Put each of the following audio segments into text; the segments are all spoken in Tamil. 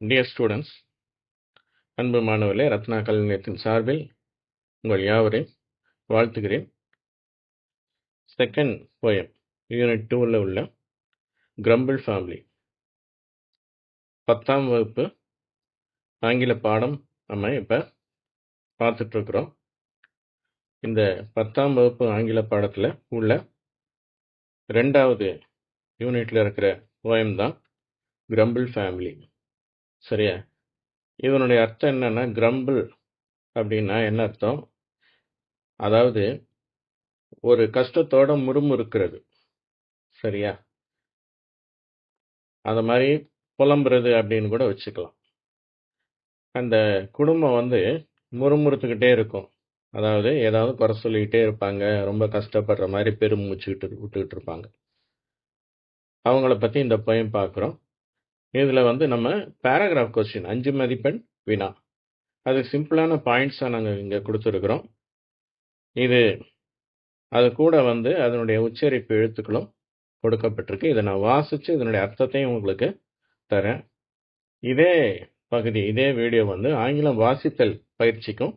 டியர் ஸ்டூடெண்ட்ஸ் அன்பு மாணவர்களே ரத்னா கல்வி நிலையத்தின் சார்பில் உங்கள் யாவரையும் வாழ்த்துகிறேன். செகண்ட் போயம் யூனிட் டூவில் உள்ள கிரம்பிள் ஃபேமிலி பத்தாம் வகுப்பு ஆங்கில பாடம் நம்ம இப்போ பார்த்துட்ருக்குறோம் இந்த பத்தாம் வகுப்பு ஆங்கில பாடத்தில் உள்ள ரெண்டாவது யூனிட்டில் இருக்கிற போயம் தான் கிரம்பிள் ஃபேமிலி சரியா? இதனுடைய அர்த்தம் என்னன்னா கிரம்பிள் அப்படின்னா என்ன அர்த்தம்? அதாவது ஒரு கஷ்டத்தோட முறுமுறுக்கிறது சரியா? அந்த மாதிரி புலம்புறது அப்படின்னு கூட வச்சுக்கலாம். அந்த குடும்பம் வந்து முறுமுறுத்துக்கிட்டே இருக்கும். அதாவது ஏதாவது குறை சொல்லிக்கிட்டே இருப்பாங்க. ரொம்ப கஷ்டப்படுற மாதிரி பெருமூச்சுக்கிட்டு விட்டுக்கிட்டு இருப்பாங்க. அவங்கள பற்றி இந்த பையன் பார்க்குறோம். இதில் வந்து நம்ம பேராகிராஃப் கொஸ்டின் அஞ்சு மதிப்பெண் வினா. அது சிம்பிளான பாயிண்ட்ஸாக நாங்கள் இங்கே கொடுத்துருக்குறோம். இது அது கூட வந்து அதனுடைய உச்சரிப்பு எழுத்துக்களும் கொடுக்கப்பட்டிருக்கு. இதை நான் வாசித்து இதனுடைய அர்த்தத்தையும் உங்களுக்கு தரேன். இதே பகுதி இதே வீடியோ வந்து ஆங்கிலம் வாசித்தல் பயிற்சிக்கும்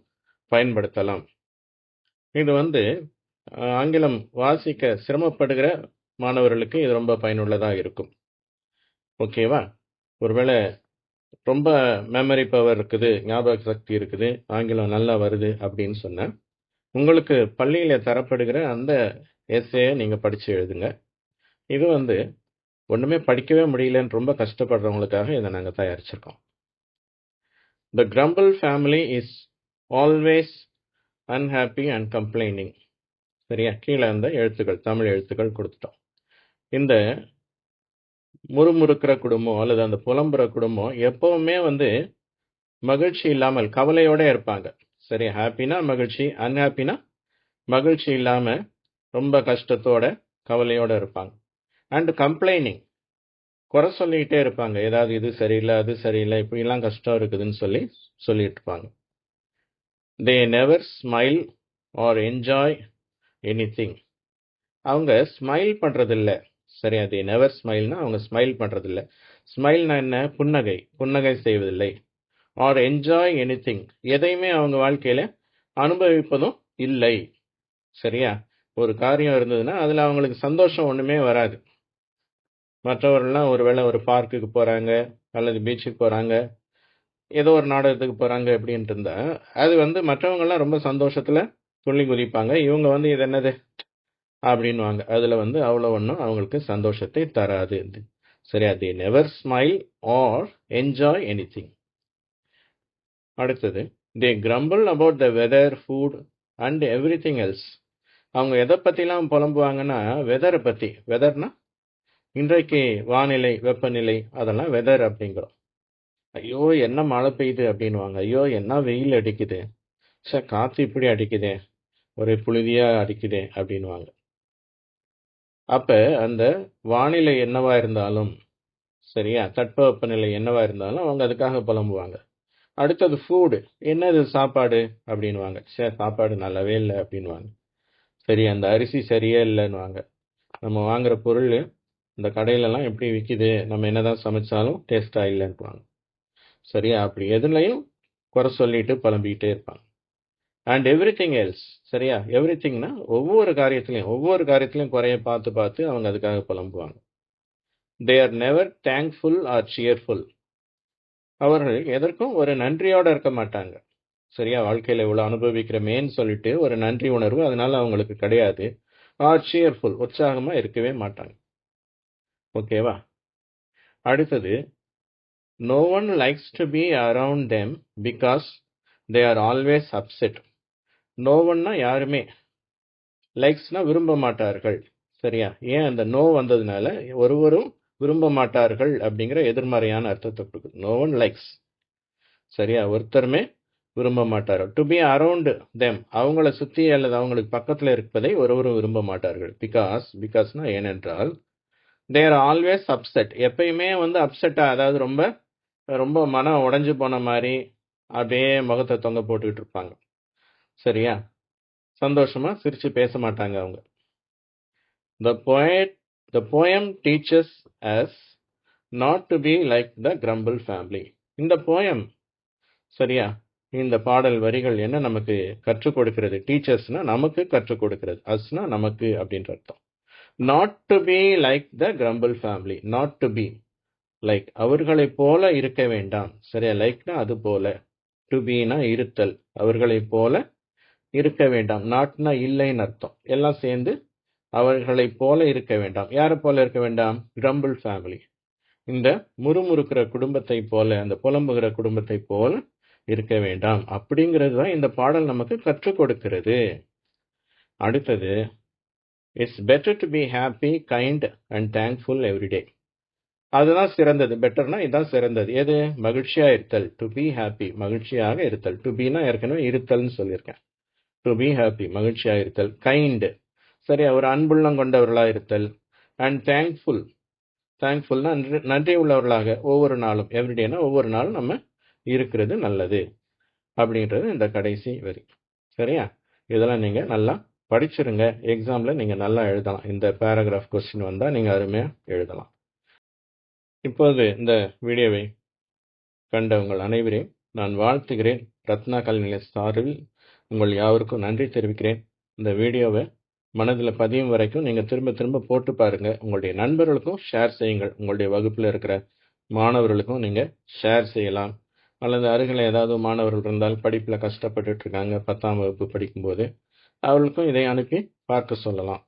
பயன்படுத்தலாம். இது வந்து ஆங்கிலம் வாசிக்க சிரமப்படுகிற மாணவர்களுக்கு இது ரொம்ப பயனுள்ளதாக இருக்கும். ஓகேவா? ஒருவேளை ரொம்ப மெமரி பவர் இருக்குது ஞாபக சக்தி இருக்குது ஆங்கிலம் நல்லா வருது அப்படின்னு சொன்னேன். உங்களுக்கு பள்ளியில் தரப்படுகிற அந்த எஸ்ஏயை நீங்கள் படித்து எழுதுங்க. இது வந்து ஒன்றுமே படிக்கவே முடியலன்னு ரொம்ப கஷ்டப்படுறவங்களுக்காக இதை நாங்கள் தயாரிச்சிருக்கோம். The grumble family is always unhappy and complaining சரியா? கீழே அந்த எழுத்துக்கள் தமிழ் எழுத்துக்கள் கொடுத்துட்டோம். இந்த முறுமுறுக்கிற குடும்பம் அல்லது அந்த புலம்புற குடும்பம் எப்பவுமே வந்து மகிழ்ச்சி இல்லாமல் கவலையோட இருப்பாங்க. சரி ஹாப்பினா மகிழ்ச்சி அன்ஹாப்பினா மகிழ்ச்சி இல்லாம ரொம்ப கஷ்டத்தோட கவலையோட இருப்பாங்க. அண்ட் கம்ப்ளைனிங் குறை சொல்லிக்கிட்டே இருப்பாங்க. ஏதாவது இது சரியில்லை அது சரியில்லை இப்படிலாம் கஷ்டம் இருக்குதுன்னு சொல்லி சொல்லிட்டு இருப்பாங்க. They never smile or enjoy any அவங்க ஸ்மைல் பண்றதில்ல. சரியா அது நெவர் ஸ்மைல்னா அவங்க ஸ்மைல் பண்ணுறதில்ல ஸ்மைல்னா என்ன? புன்னகை. புன்னகை செய்வதில்லை. ஆர் என்ஜாய் எனிதிங் எதையுமே அவங்க வாழ்க்கையில அனுபவிப்பதும் இல்லை. சரியா? ஒரு காரியம் இருந்ததுன்னா அதுல அவங்களுக்கு சந்தோஷம் ஒண்ணுமே வராது. மற்றவர்கள்லாம் ஒருவேளை ஒரு பார்க்குக்கு போறாங்க அல்லது பீச்சுக்கு போறாங்க ஏதோ ஒரு நாடகத்துக்கு போறாங்க அப்படின்ட்டு இருந்தா அது வந்து மற்றவங்கெல்லாம் ரொம்ப சந்தோஷத்துல துள்ளி குதிப்பாங்க. இவங்க வந்து இது என்னது? அப்படின்வாங்க அதில் வந்து அவ்வளோ ஒன்றும் அவங்களுக்கு சந்தோஷத்தை தராது. சரியா? They never smile or enjoy anything அடுத்தது they grumble about the weather food and everything else அவங்க எதை பற்றிலாம் புலம்புவாங்கன்னா வெதரை பற்றி வெதர்னா இன்றைக்கு வானிலை வெப்பநிலை அதெல்லாம் வெதர் அப்படிங்கிறோம். ஐயோ என்ன மழை பெய்யுது அப்படின்வாங்க ஐயோ என்ன வெயில் அடிக்குது. சார் காற்று இப்படி அடிக்குதே. ஒரே புழுதியாக அடிக்குதே அப்படின்வாங்க அப்ப அந்த வானிலை என்னவா இருந்தாலும் சரியா? தட்பவெப்பநிலை என்னவா இருந்தாலும் அவங்க அதுக்காக புலம்புவாங்க. அடுத்தது ஃபுட் என்னது சாப்பாடு அப்படின்வாங்க சே சாப்பாடு நல்லாவே இல்லை அப்படின்வாங்க சரி அந்த அரிசி சரியே இல்லைன்னுவாங்க. நம்ம வாங்குற பொருள் இந்த கடையிலலாம் எப்படி விற்கிது நம்ம என்னதான் சமைச்சாலும் டேஸ்டா இல்லைன்னுவாங்க. சரியா? அப்படி எதுலையும் குறை சொல்லிட்டு புலம்பிக்கிட்டே இருப்பாங்க. அண்ட் எவ்ரி திங் எல்ஸ் சரியா? எவ்ரி திங்னா ஒவ்வொரு காரியத்திலையும் ஒவ்வொரு காரியத்திலையும் குறைய பார்த்து பார்த்து அவங்க அதுக்காக புலம்புவாங்க. They are never thankful or cheerful அவர்கள் எதற்கும் ஒரு நன்றியோட இருக்க மாட்டாங்க. சரியா? வாழ்க்கையில் இவ்வளவு அனுபவிக்கிறமேன்னு சொல்லிட்டு ஒரு நன்றி உணர்வு அதனால அவங்களுக்கு கிடையாது. ஆர் சியர்ஃபுல் உற்சாகமாக இருக்கவே மாட்டாங்க. ஓகேவா அடுத்தது no one likes to be around them because they are always upset நோவன்னா யாருமே. லைக்ஸ்னா விரும்ப மாட்டார்கள். சரியா? ஏன் அந்த நோ வந்ததுனால ஒருவரும் விரும்ப மாட்டார்கள் அப்படிங்கிற எதிர்மறையான அர்த்தத்தை கொடுக்குது. நோ ஒன் லைக்ஸ் சரியா? ஒருத்தருமே விரும்ப மாட்டார் டு பி அரவுண்டு தெம் அவங்கள சுற்றி அல்லது அவங்களுக்கு பக்கத்தில் இருப்பதை ஒருவரும் விரும்ப மாட்டார்கள். பிகாஸ் பிகாஸ்னா ஏனென்றால் தேர் ஆல்வேஸ் அப்செட் எப்பயுமே வந்து அப்செட்டாக அதாவது ரொம்ப ரொம்ப மனம் உடஞ்சு போன மாதிரி அப்படியே முகத்தை தொங்க போட்டுக்கிட்டு இருப்பாங்க. சரியா? சந்தோஷமா சிரிச்சு பேச மாட்டாங்க அவங்க. The poet the poem teaches us not to be like the grumble family இந்த போயம் சரியா? இந்த பாடல் வரிகள் என்ன நமக்கு கற்றுக் கொடுக்கிறது? டீச்சர்ஸ்னா நமக்கு கற்றுக் கொடுக்கிறது. அஸ்னா நமக்கு அப்படின்ற அர்த்தம். Not to be like the grumble family not to be like அவர்களைப் போல இருக்க வேண்டாம். சரியா? லைக்னா அது போல. டு பீனா இருத்தல். அவர்களைப் போல இருக்க வேண்டாம். நாட்னா இல்லைன்னு அர்த்தம். எல்லாம் சேர்ந்து அவர்களைப் போல இருக்க வேண்டாம். யாரை போல இருக்க வேண்டாம்? கிரம்பிள் ஃபேமிலி இந்த முறுமுறுக்கிற குடும்பத்தை போல அந்த புலம்புகிற குடும்பத்தை போல இருக்க வேண்டாம். அப்படிங்கிறது தான் இந்த பாடல் நமக்கு கற்றுக் கொடுக்கிறது. அடுத்தது it's better to be happy kind and thankful everyday அதுதான் சிறந்தது. பெட்டர்னா இதுதான் சிறந்தது. எது? மகிழ்ச்சியா இருத்தல். டு பி ஹாப்பி மகிழ்ச்சியாக இருத்தல். டு பீனா ஏற்கனவே இருத்தல்னு சொல்லியிருக்கேன். டு பி ஹாப்பி மகிழ்ச்சியாக இருத்தல் கைண்டு சரி அவர் அன்புள்ளம் கொண்டவர்களாக இருத்தல் அண்ட் தேங்க்ஃபுல் தேங்க்ஃபுல்னா நன்றி நன்றி உள்ளவர்களாக ஒவ்வொரு நாளும் எவ்ரிடேனா ஒவ்வொரு நாளும் நம்ம இருக்கிறது நல்லது அப்படின்றது இந்த கடைசி வரி சரியா? இதெல்லாம் நீங்கள் நல்லா படிச்சிருங்க. எக்ஸாமில் நீங்கள் நல்லா எழுதலாம். இந்த பேராகிராஃப் கொஸ்டின் வந்தால் நீங்கள் அருமையாக எழுதலாம். இப்போது இந்த வீடியோவை கண்ட உங்கள் அனைவரையும் நான் வாழ்த்துகிறேன். ரத்னா கல்நிலை சார்பில் உங்கள் யாவருக்கும் நன்றி தெரிவிக்கிறேன். இந்த வீடியோவை மனதில் பதியும் வரைக்கும் நீங்கள் திரும்ப திரும்ப போட்டு பாருங்கள் உங்களுடைய நண்பர்களுக்கும் ஷேர் செய்யுங்கள். உங்களுடைய வகுப்பில் இருக்கிற மாணவர்களுக்கும் நீங்கள் ஷேர் செய்யலாம். அல்லது அருகில் ஏதாவது மாணவர்கள் இருந்தால் படிப்பில் கஷ்டப்பட்டுட்ருக்காங்க பத்தாம் வகுப்பு படிக்கும்போது அவர்களுக்கும் இதை அனுப்பி பார்க்க சொல்லலாம்.